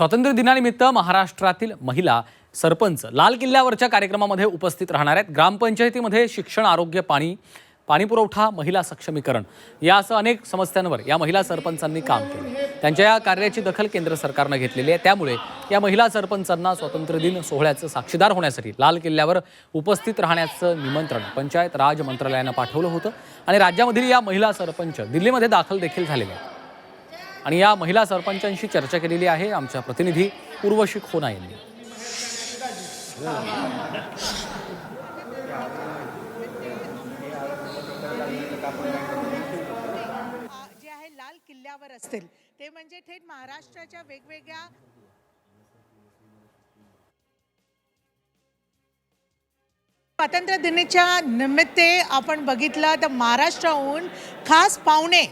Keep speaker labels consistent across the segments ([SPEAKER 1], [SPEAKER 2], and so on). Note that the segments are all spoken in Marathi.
[SPEAKER 1] स्वातंत्र्य दिनानिमित्त महाराष्ट्रातील महिला सरपंच लाल किल्ल्यावरच्या कार्यक्रमामध्ये उपस्थित राहणार आहेत. ग्रामपंचायतीमध्ये शिक्षण आरोग्य पाणी पाणीपुरवठा महिला सक्षमीकरण यासह अनेक समस्यांवर या महिला सरपंचांनी काम केलं. त्यांच्या या कार्याची दखल केंद्र सरकारनं घेतलेली आहे. त्यामुळे या महिला सरपंचांना स्वातंत्र्य दिन सोहळ्याचं साक्षीदार होण्यासाठी लाल किल्ल्यावर उपस्थित राहण्याचं निमंत्रण पंचायत राज मंत्रालयानं पाठवलं होतं. आणि राज्यामधील या महिला सरपंच दिल्लीमध्ये दाखल देखील झालेल्या आहेत. आणि या महिला सरपंचांशी चर्चा केलेली आहे आमच्या प्रतिनिधी उर्वशी खोना यांनी.
[SPEAKER 2] जे आहे लाल किल्ल्यावर असतील ते म्हणजे थेट महाराष्ट्राच्या वेगवेगळ्या स्वातंत्र्य दिनाच्या निमित्ते आपण बघितलं तर महाराष्ट्राहून खास पाहुणे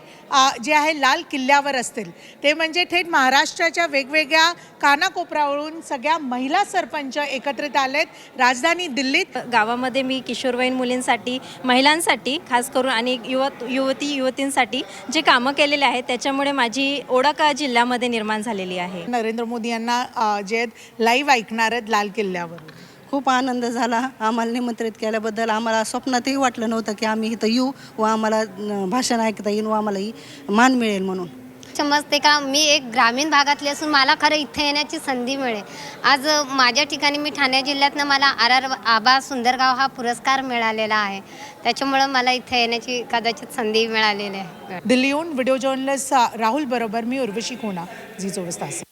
[SPEAKER 2] जे आहे लाल किल्ल्यावर असतील. ते म्हणजे थेट महाराष्ट्राच्या वेगवेगळ्या कानाकोपऱ्यावरून सगळ्या महिला सरपंच एकत्रित आलेत. राजधानी दिल्लीत
[SPEAKER 3] गावामध्ये मी किशोरवयीन मुलींसाठी महिलांसाठी खास करून आणि युवत युवती युवतींसाठी जे कामं केलेले आहेत त्याच्यामुळे माझी ओळख जिल्ह्यामध्ये निर्माण झालेली आहे.
[SPEAKER 2] नरेंद्र मोदी यांना जे आहेत लाईव्ह ऐकणार आहेत लाल किल्ल्यावर
[SPEAKER 4] खूप आनंद झाला. आम्हाला निमंत्रित केल्याबद्दल आम्हाला स्वप्नातही वाटलं नव्हतं की आम्ही इथं येऊ व आम्हाला भाषण ऐकता येईल व आम्हालाही मान मिळेल म्हणून.
[SPEAKER 5] समजते का? मी एक ग्रामीण भागातली असून मला खरं इथे येण्याची संधी मिळेल. आज माझ्या ठिकाणी मी ठाणे जिल्ह्यातनं मला आर आर आबा सुंदरगाव हा पुरस्कार मिळालेला आहे. त्याच्यामुळं मला इथे येण्याची कदाचित संधी मिळालेली आहे.
[SPEAKER 2] दिल्लीहून व्हिडिओ जर्नलिस्ट राहुल बरोबर मी उर्वशी कोणा झी चोवीस तास.